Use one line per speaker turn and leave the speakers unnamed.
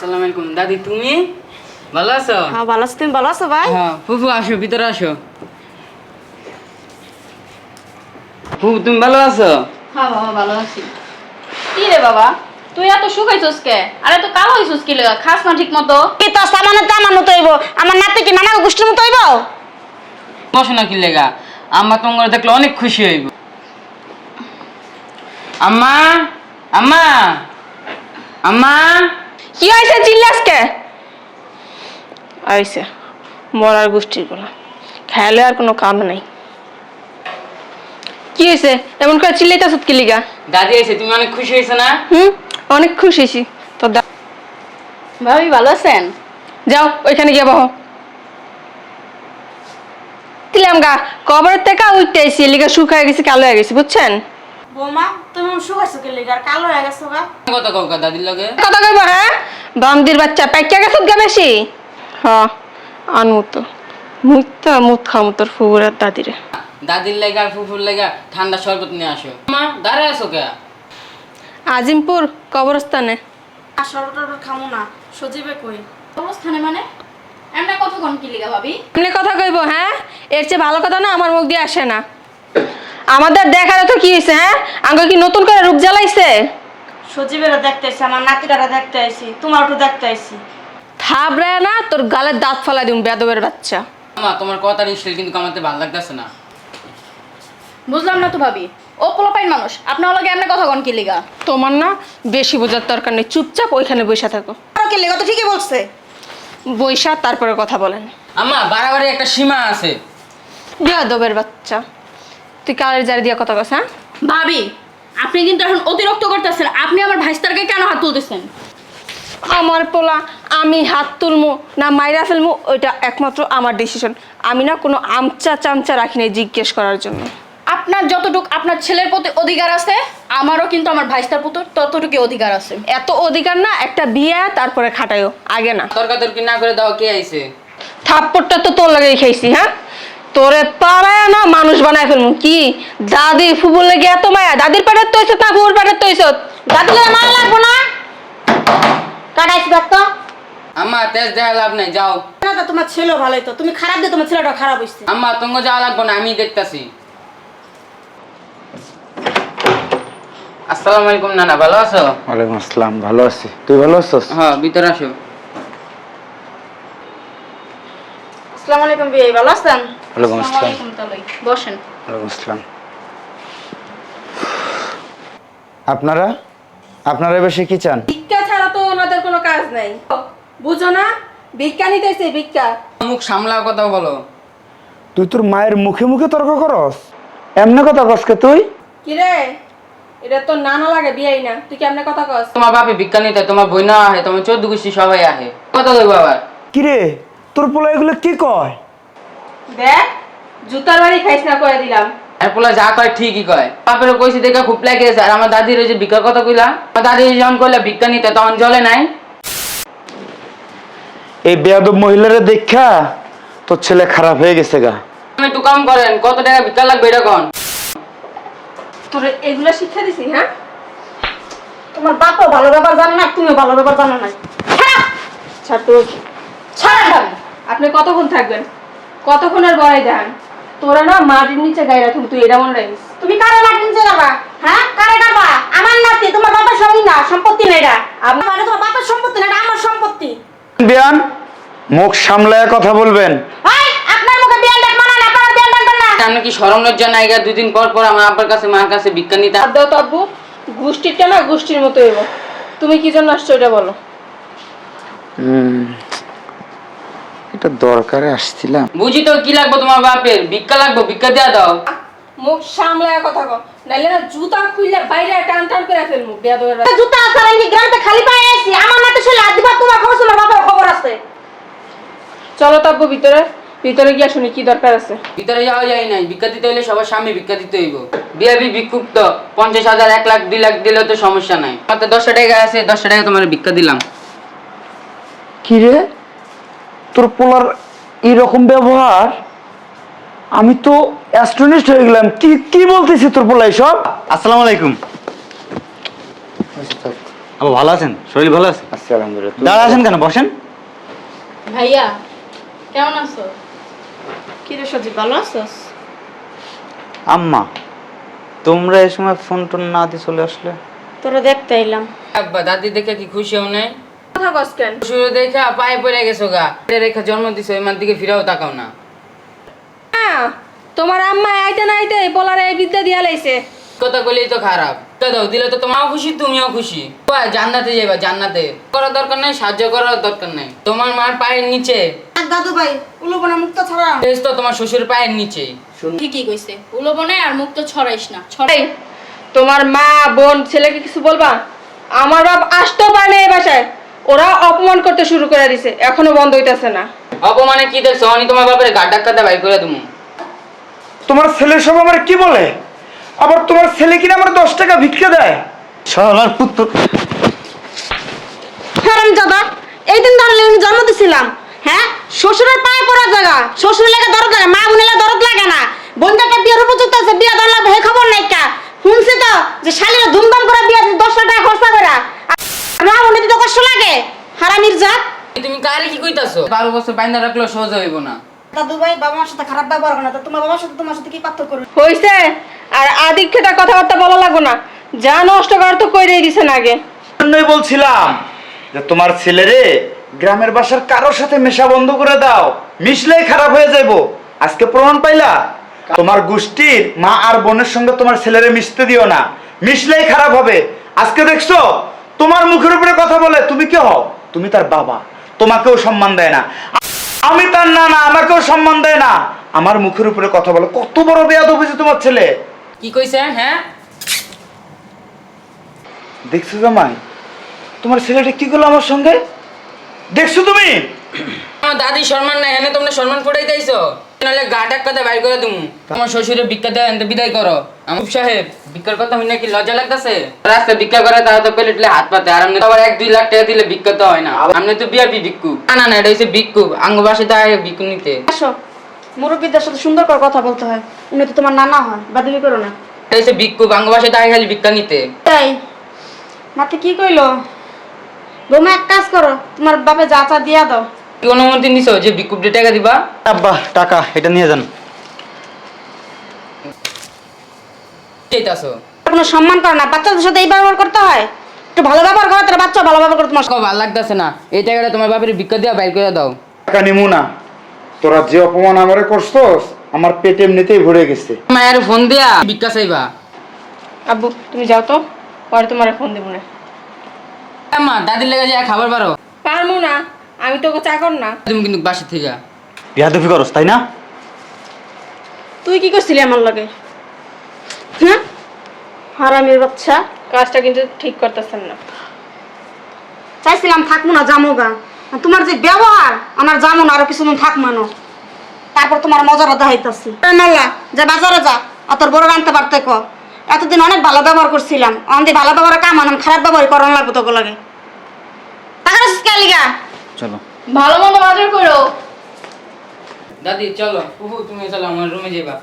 আসসালামু আলাইকুম। দাদি তুমি? ভালো আছো?
হ্যাঁ ভালো আছো। তুমি ভালো আছো ভাই?
হ্যাঁ ফুফু আসো ভিতরে আসো। ফুফু তুমি ভালো আছো?
হ্যাঁ বাবা ভালো আছি। কি রে বাবা? তুই এত শুকাইছস কে? আরে তো কালো হইছস কি লাগা খাস না ঠিক মতো
কি তো সামানে তো আমার মতো হইব। আমার নাতি কি নানা গোষ্ঠীর মতো হইব?
কি লেগা? আম্মা তোমার দেখলে অনেক খুশি হইব। আম্মা আম্মা আম্মা
কি হয়েছে চিল্লাসকে আইছে মরার গোষ্ঠীরগুলো। খেয়ালে আর কোনো কাম নাই। কি হয়েছে? এমন করে চিল্লাইতেছ কি লিগা?
দাদি এসে তুমি অনেক খুশি হয়েছো না?
হুম অনেক খুশি হয়েছি। তো
ভাবি ভালো আছেন?
যাও ওইখানে গিয়ে বহ। দিলাম গা কবরের থেকে উঠতে আইসি লিগা শুকায় গেছি কালো হয়ে গেছি বুঝছেন?
বৌমা তুমি শুকাইছো কে লিগার কালো হয়ে গেছো গা।
কত কৌকা দাদির লগে।
কথা কইব হ্যাঁ? বামদির বাচ্চা পাইকা গেছ গা বেশি? হ আনমু তো। মুইতা মুত খামু তোর ফুবুরের দাদিরে।
দাদির লেগা ফুফুর লেগা ঠান্ডা শরবত নিয়ে আসো। মা দাঁড়ায় আছো কে?
আজিমপুর কবরস্থানে।
আর সরবটা খামু না সজীবে কই?
অবস্থানে মানে? এমন কতক্ষণ কি লিগা ভাবি?
এমনি কথা কইব হ্যাঁ? এর চেয়ে ভালো কথা না আমার মুখ দিয়ে আসে না। আমাদের দেখার তো কি হয়েছে হ্যাঁ? আঙ্গ কি নতুন করে রূপ জ্বালাইছে?
সজীবেরা দেখতে আইছি আমার নাতিটারা দেখতে আইছি তোমার একটু দেখতে আইছি।
থাবড়ায় না তোর গালের দাঁত ফেলা দিম বেদবের বাচ্চা।
মা তোমার কথার স্টাইল কিন্তু কামাতে ভালো লাগতেছে না।
বুঝলাম না তো ভাবি ও পোলাপাইন মানুষ আপনার লগে এমন কতক্ষণ কি লিগা?
তোমার না বেশি বোঝার দরকার নেই চুপচাপ ওইখানে বসে থাকো।
আর কে লিগা? তো ঠিকই বলছে।
বৈশা তারপরে কথা বলেন।
আম্মা বাড়াবাড়ি একটা সীমা আছে।
বেদবের বাচ্চা। তুই কালের জারি দিয়া কথা কস হ্যাঁ?
ভাবি আপনি কিন্তু এখন অতিরিক্ত করতেছেন। আপনি আমার ভাইস্তারকে কেন হাত তুলতেছেন?
আমার পোলা আমি হাত তুলমু না মাইরা ফেলমু ওইটা একমাত্র আমার ডিসিশন আমি না কোনো আমচা চামচা রাখি নাই জিজ্ঞেস করার জন্য।
আপনার যতটুক আপনার ছেলের প্রতি অধিকার আছে আমারও কিন্তু আমার ভাইস্তার প্রতি ততটুকু অধিকার আছে।
এত অধিকার না একটা বিয়ে তারপরে খাটাইও আগে না।
তর্কাতর্কি না করে দাও কে আইছে?
থাপ্পড়টা তো তোর লাগে খাইছি হ্যাঁ? তোরে পাড়ায় না মানুষ বানায় ফেলমু। কি? দাদি ফুবুর লেগে এত মায়া। দাদির পেটের তৈছত না ফুবুর পেটের তৈছত
দাদু মারা লাগবো না? কাটাইছি দেখতো
আম্মা তেজ দেখা লাভ নাই যাও।
না তো তোমার ছেলে ভালোই তো তুমি খারাপ দিয়ে তোমার ছেলেটা খারাপ হইছে।
আম্মা তোমাকে যাওয়া লাগবো না আমি দেখতাছি। আসসালামু আলাইকুম নানা ভালো আছো?
ওয়ালাইকুম আসসালাম ভালো আছি। তুই ভালো আছিস?
হ্যাঁ ভিতরে আসো।
আসসালামু আলাইকুম বিয়ে ভালো আছেন?
ওয়ালাইকুম আসসালাম।
আসসালামু আলাইকুম তালই বসেন।
ওয়ালাইকুম আসসালাম। আপনারা? আপনারা বেশি কি চান?
ভিক্ষা ছাড়া তো ওনাদের কোনো কাজ নাই। বুঝো না ভিক্ষা নিতেছে ভিক্ষা।
মুখ সামলাও কথা বলো।
তুই তোর মায়ের মুখে মুখে তর্ক করস? এমনি কথা কসকে তুই?
কি রে? এটা তো নানা লাগে বিয়াই না। তুই কেমনে কথা কস?
তোমার বাপে ভিক্ষা নিতে তোমার বই না আহে তোমার চোদ্দ গোষ্ঠী সবাই আহে। কথা কইবো আবার।
কি রে? তোর পোলা এগুলো কি কয়?
দেখ জুতার বাড়ি খাইস না করে দিলাম।
আর পোলা যা কয় ঠিকই কয়। বাপের কইছি দেখে খুব লাগে আর আমার দাদির ওই যে ভিক্ষার কথা কইলা আমার দাদি যখন কইলা ভিক্ষা নিতে তখন জলে নাই।
এই বেয়াদব মহিলারে দেখা তোর ছেলে খারাপ হয়ে গেছে গা।
আপনি একটু কম করেন কত টাকা ভিক্ষা লাগবে এটা কোন।
তোর এগুলা শিক্ষা দিছি হ্যাঁ?
তোমার বাপও ভালো ব্যাপার জানে না তুমিও ভালো ব্যাপার জানো না।
ছাড় তোর। ছাড় আপনি কতক্ষণ থাকবেন? কতক্ষণের বড়াই দেখান তোরা না মাটির নিচে গায়ে রাখুন তুই এটা মনে রাখিস।
তুমি কারে নিচে চালাবা হ্যাঁ? কারে কারবা আমার নাতি তোমার বাবার সঙ্গী না সম্পত্তি না এটা। আমার মানে তোমার বাবার সম্পত্তি না এটা আমার সম্পত্তি।
বিয়ান মুখ সামলায় কথা বলবেন।
ভাই আপনার মুখে বিয়ান ডাক মানা না আপনার বিয়ান ডাক না।
আপনি কি স্মরণ লজ্জা নাই গা? দুদিন পর পর আমার আব্বার কাছে মার কাছে ভিক্ষা নিতে
আর দাও তো আব্বু গোষ্ঠীরটা না গোষ্ঠীর মতো এগো তুমি কি জন্য আসছো এটা বলো?
হুম, এটা দরকারে আসছিলাম।
বুঝি তো কি লাগবে তোমার বাপের? ভিক্ষা লাগবে ভিক্ষা দেয়া দাও।
মুখ সামলায় কথা কও। নাইলে না জুতা খুললে বাইরে টান টান করে ফেলমু বেয়াদবের বাচ্চা।
জুতা আছে আমি গ্রামে খালি পায়ে আইছি আমার নাতি শুলে আদিবা তোমার খবর তোমার বাবার খবর আছে।
চলো তো আব্বু ভিতরে ভিতরে গিয়া শুনি কি দরকার আছে?
ভিতরে যাওয়া যায় নাই ভিক্ষা দিতে হইলে সবার সামনে ভিক্ষা দিতে হইব। বিয়াবি ভিক্ষুক তো পঞ্চাশ হাজার এক লাখ দুই লাখ দিলেও তো সমস্যা নাই। মাত্র দশটা টাকা আছে দশটা টাকা তোমার ভিক্ষা দিলাম।
কি রে তোর পোলার এরকম ব্যবহার আমি তো অ্যাস্ট্রোনিস্ট হয়ে গেলাম। কি কি বলতেছি তোর পোলা সব
আসসালামু আলাইকুম। আবার ভালো আছেন? শরীর ভালো আছে?
আলহামদুলিল্লাহ।
দাঁড়া আছেন কেন? বসেন।
ভাইয়া কেমন আছো?
কি রে সজি ভালো আছিস?
আম্মা তোমরা এই সময় ফোন টোন না দিয়ে চলে আসলে?
তোরা দেখতে এলাম
আব্বা দাদি দেখে কি খুশি হও নাই?
কথা কস কেন?
শুরু দেখা পায়ে পড়ে গেছো গা। রেখা জন্ম দিছো দিকে ফিরাও তাকাও না।
হ্যাঁ তোমার আম্মা আইতে না আইতে বলারে এই বিদ্যা দিয়া লাইছে।
কথা তো খারাপ। তা দাও দিলে তো তোমারও খুশি তুমিও খুশি। কয়, জান্নাতে যাইবা জান্নাতে। করার দরকার নাই সাহায্য করার দরকার নাই। তোমার মার পায়ের নিচে।
দাদু ভাই উলুবনা মুক্ত ছাড়া
বেশ তো তোমার শ্বশুর পায়ের নিচেই
ঠিকই কইছে? উলোবনে আর মুখ তো ছড়াইস না ছড়াই।
তোমার মা বোন ছেলেকে কিছু বলবা? আমার বাপ আসতো পারে না এই বাসায়। ওরা অপমান করতে শুরু করে দিছে এখনও বন্ধ হইতাছে না।
অপমানে কি দেখছ? আমি তোমার বাপের গাড ডাক্তারটা বাইর করে দেবো
তোমার ছেলে সব আমার কি বলে? আবার তোমার ছেলে কিনা আমার দশ টাকা ভিক্ষা দেয়?
শালার পুত্র।
হারাম দাদা এই দিন ধরে আমি জন্ম দিছিলাম। হ্যাঁ? শ্বশুরের পায়ে পড়া জায়গা শ্বশুর লেগে দরদ লাগে মা বোনেলা দরদ লাগে না। বোনটাকে বিয়ের উপযুক্ত আছে বিয়া দেওয়া লাগবে হে খবর নাই কা। শুনছি তো যে শালিরা ধুমধাম করে বিয়া দিছে, দশ লাখ টাকা খরচা করে আর মা বোনে দিতে কষ্ট লাগে হারামির জাত
তুমি কারে কি কইতাছো বারো বছর বাইন্দা রাখলেও সহজ হইব না।
দাদু ভাই বাবা মার সাথে খারাপ ব্যবহার করে না। তো তোমার বাবার সাথে তোমার সাথে কি পার্থক্য করবে?
হইছে। আর কথাবার্তা বলা লাগবো না। যা নষ্ট করার তো কইরেই দিছেন আগে।
জন্যই বলছিলাম যে তোমার ছেলেরে গ্রামের বাসার কারোর সাথে মেশা বন্ধ করে দাও। মিশলেই খারাপ হয়ে যাইবো। আজকে প্রমাণ পাইলা? তোমার গোষ্ঠীর মা আর বোনের সঙ্গে তোমার ছেলেরে মিশতে দিও না। মিশলেই খারাপ হবে। আজকে দেখছ তোমার মুখের উপরে কথা বলে তুমি কে হও? তুমি তার বাবা। তোমাকেও সম্মান দেয় না। আমি তার না না আমাকেও সম্মান দেয় না। আমার মুখের উপরে কথা বলো কত বড় বেয়াদ হয়েছে তোমার ছেলে।
কি কইছে হ্যাঁ?
দেখছ জামাই তোমার ছেলেটা কি করল আমার সঙ্গে? দেখছ তুমি?
আমার দাদি সম্মান নাই এনে তোমরা সম্মান ফুটাই দিয়েছ নাহলে গা টাক্কাতে বাইর করে তুমি তোমার শ্বশুরের ভিক্ষা দেয় এনতে বিদায় করো। আমার সাহেব ভিক্ষার কথা হই নাকি লজ্জা লাগতেছে? রাস্তা ভিক্ষা করে তারা তো পেলে হাত পাতে। আর আমনে আবার এক দুই লাখ টাকা দিলে ভিক্ষা তো হয় না। আমনে তো বিয়াপি ভিক্ষু না না না এটা হচ্ছে ভিক্ষু আঙ্গ বাসে তো আয় ভিক্ষু নিতে।
আসো। মুরব্বীদের সাথে সুন্দর করে কথা বলতে হয়। উনি তো তোমার নানা হয় বাদিবি করো না।
এটা হচ্ছে ভিক্ষু আঙ্গ বাসে তো আয় খালি ভিক্ষা নিতে।
তাই? মাতে কি কইলো? বৌমা এক কাজ করো। তোমার বাপে যা চা দিয়া দাও।
কি অনুমতি নিছো যে টাকা দিবা?
আব্বা টাকা এটা নিয়ে যান।
কোনো সম্মান করে না বাচ্চাদের সাথে এই ব্যবহার করতে হয়। একটু ভালো ব্যবহার করো তাহলে বাচ্চা ভালো ব্যবহার করে তোমার।
ভালো লাগতেছে না। এই টাকাটা তোমার বাপের দিয়া বাইর করে দাও।
টাকা নিমু না। তোরা যে অপমান আমারে করছস আমার পেট এমনিতেই ভরে গেছে।
মায়ের ফোন দিয়া ভিক্ষা চাইবা।
আব্বু তুমি যাও তো পরে তোমার ফোন দেবো না।
মা দাদির লেগে যায় খাবার পারো
পারব না। আমি তোকে চাকর না।
তুমি কিন্তু বাসা থেকে।
বিয়াদফি করস তাই না?
তুই কি করছিলি আমার লগে? হ্যাঁ? হারামির বাচ্চা
কাজটা কিন্তু ঠিক করতেছেন না।
চাইছিলাম থাকব না জামো গা। আর তোমার যে ব্যবহার আমার জামো না আরও কিছুদিন থাকব না। তারপর তোমার মজাটা দেখাইতেছি। মাল্লা যে বাজারে যা আর তোর বড় আনতে পারতে ক। এতদিন অনেক ভালো ব্যবহার করছিলাম। আমাদের ভালো ব্যবহার কাম আনাম খারাপ ব্যবহার করানো লাগবে তোকে লাগে। টাকা লিগা
চলো।
ভালো মতো বাজার করো।
দাদি চলো। উহু তুমি চলো আমার রুমে যাবা